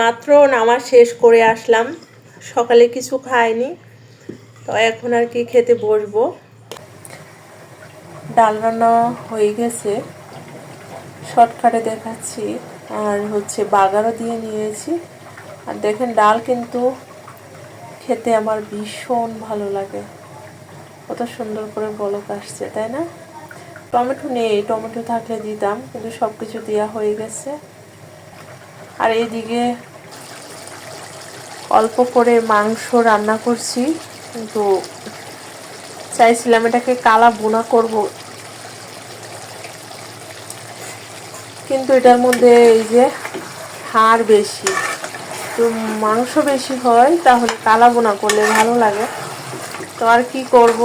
মাত্র নামাজ শেষ করে আসলাম। সকালে কিছু খাইনি, তো এখন আর কি খেতে বসবো। ডাল রান্না হয়ে গেছে, শর্টকাটে দেখাচ্ছি। আর হচ্ছে বাগারও দিয়ে নিয়েছি। আর দেখেন, ডাল কিন্তু খেতে আমার ভীষণ ভালো লাগে। কত সুন্দর করে বলক আসছে, তাই না? টমেটো নেই, টমেটো থাকলে দিতাম, কিন্তু সব কিছু দেওয়া হয়ে গেছে। আর এইদিকে অল্প করে মাংস রান্না করছি, কিন্তু চাইছিলাম এটাকে কালা বোনা করব। কিন্তু এটার মধ্যে এই যে হাড় বেশি, তো মাংস বেশি হয়, তাহলে কালা বোনা করলে ভালো লাগে। তো আর কি করব?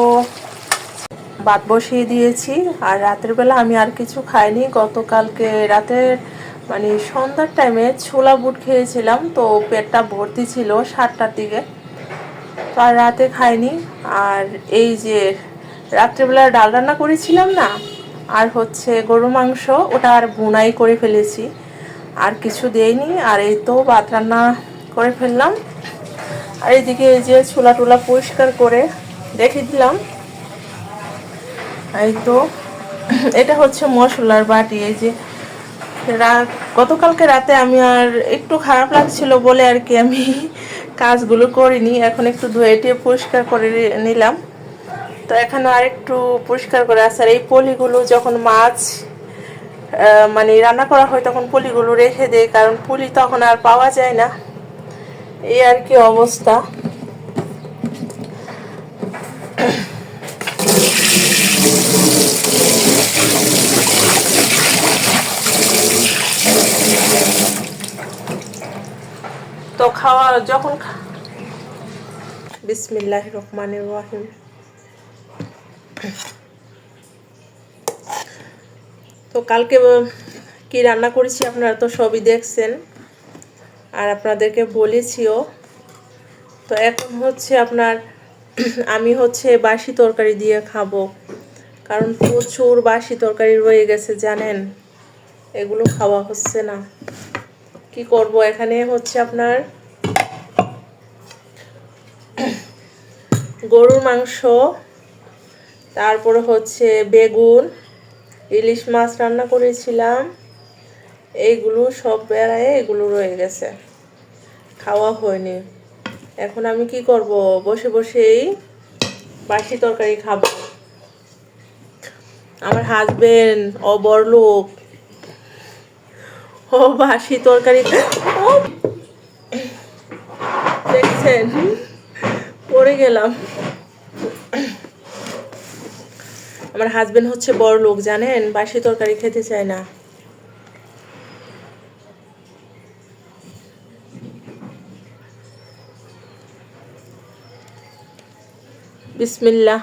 ভাত বসিয়ে দিয়েছি, আর রাতের বেলা আমি আর কিছু খাইনি। গতকালকে রাতের মানে সন্ধ্যার টাইমে ছোলা বুট খেয়েছিলাম, তো পেটটা ভর্তি ছিল সাতটার দিকে। তো আর রাতে খাইনি। আর এই যে রাত্রেবেলা ডাল রান্না করেছিলাম না, আর হচ্ছে গরু মাংস, ওটা আর বুনাই করে ফেলেছি। আর কিছু দেয়নি আর এই তো ভাত রান্না করে ফেললাম। আর এইদিকে এই যে ছোলা টোলা পরিষ্কার করে রেখে দিলাম। এই তো, এটা হচ্ছে মশলার বাটি, এই যে রাত গতকালকে রাতে আমি আর একটু খারাপ লাগছিল বলে আর কি আমি কাজগুলো করিনি। এখন একটু ধুয়ে টিয়ে পরিষ্কার করে নিলাম। তো এখন আর একটু পরিষ্কার করে আছে। আর এই পলিগুলো যখন মাছ মানে রান্না করা হয় তখন পলিগুলো রেখে দেয় কারণ পলি তখন আর পাওয়া যায় না। এই আর কি অবস্থা। তো খাওয়া, যখন বিসমিল্লাহ রহমানের রহিম। তো কালকে কি রান্না করেছি আপনারা তো সবই দেখছেন। আর আপনাদেরকে বলেছিও। তো এখন হচ্ছে আপনার, আমি হচ্ছে বাসি তরকারি দিয়ে খাব। কারণ প্রচুর বাসি তরকারি রয়ে গেছে, জানেন? এগুলো খাওয়া হচ্ছে না। কি করব? এখানে হচ্ছে আপনার গরুর মাংস, তারপরে হচ্ছে বেগুন, ইলিশ মাছ রান্না করেছিলাম। এইগুলো সব বেড়ায় এগুলো রয়ে গেছে। খাওয়া হয়নি। এখন আমি কি করব? বসে বসেই বাসি তরকারি খাব। আমার হাজবেন্ড ও বড়লোক ও বাসি তরকারি দেখছেন? পড়ে গেলাম। আমার হাজবেন্ড হচ্ছে বড় লোক, জানেন? বাসি তরকারি খেতে চায় না। বিসমিল্লাহ।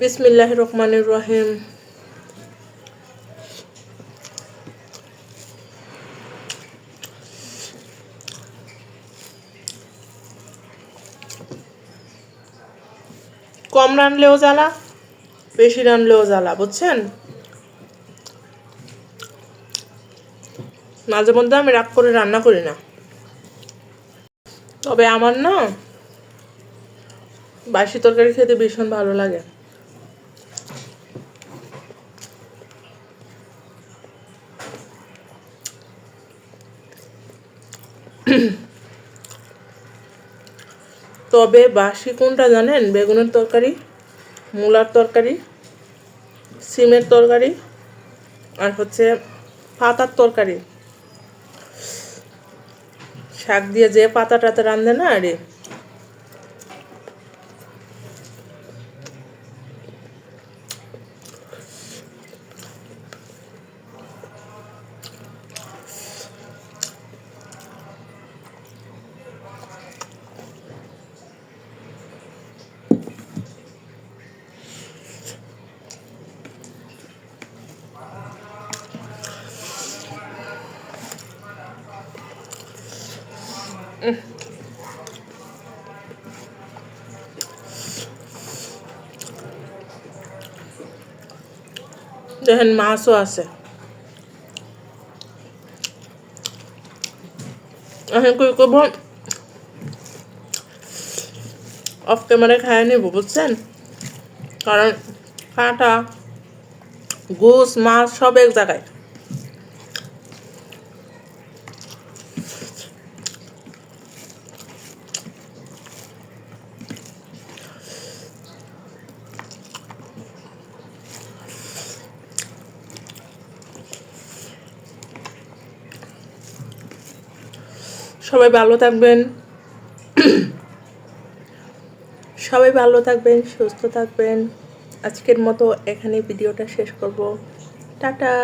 বিসমিল্লাহ রহমানুর রহিম। কম রানলেও জ্বালা, বেশি রানলেও জ্বালা, বুঝছেন? মাঝে মধ্যে আমি রাগ করে রান্না করি না। তবে আমার না বাসি তরকারি খেতে ভীষণ ভালো লাগে। তবে বাসি কোনটা জানেন? বেগুনের তরকারি, মূলার তরকারি, সিমের তরকারি আর হচ্ছে পাতার তরকারি। শাক দিয়ে যে পাতা টাতা রান্ধে না আরে? দেখেন মাছও আছে। এখন কই করব? অফ ক্যামেরা খায় নেব, বুঝছেন? কারণ কাঁটা, গোস, মাছ সব এক জায়গায়। সবাই ভালো থাকবেন। সবাই ভালো থাকবেন, সুস্থ থাকবেন। আজকের মতো এখানে ভিডিওটা শেষ করব। টাটা।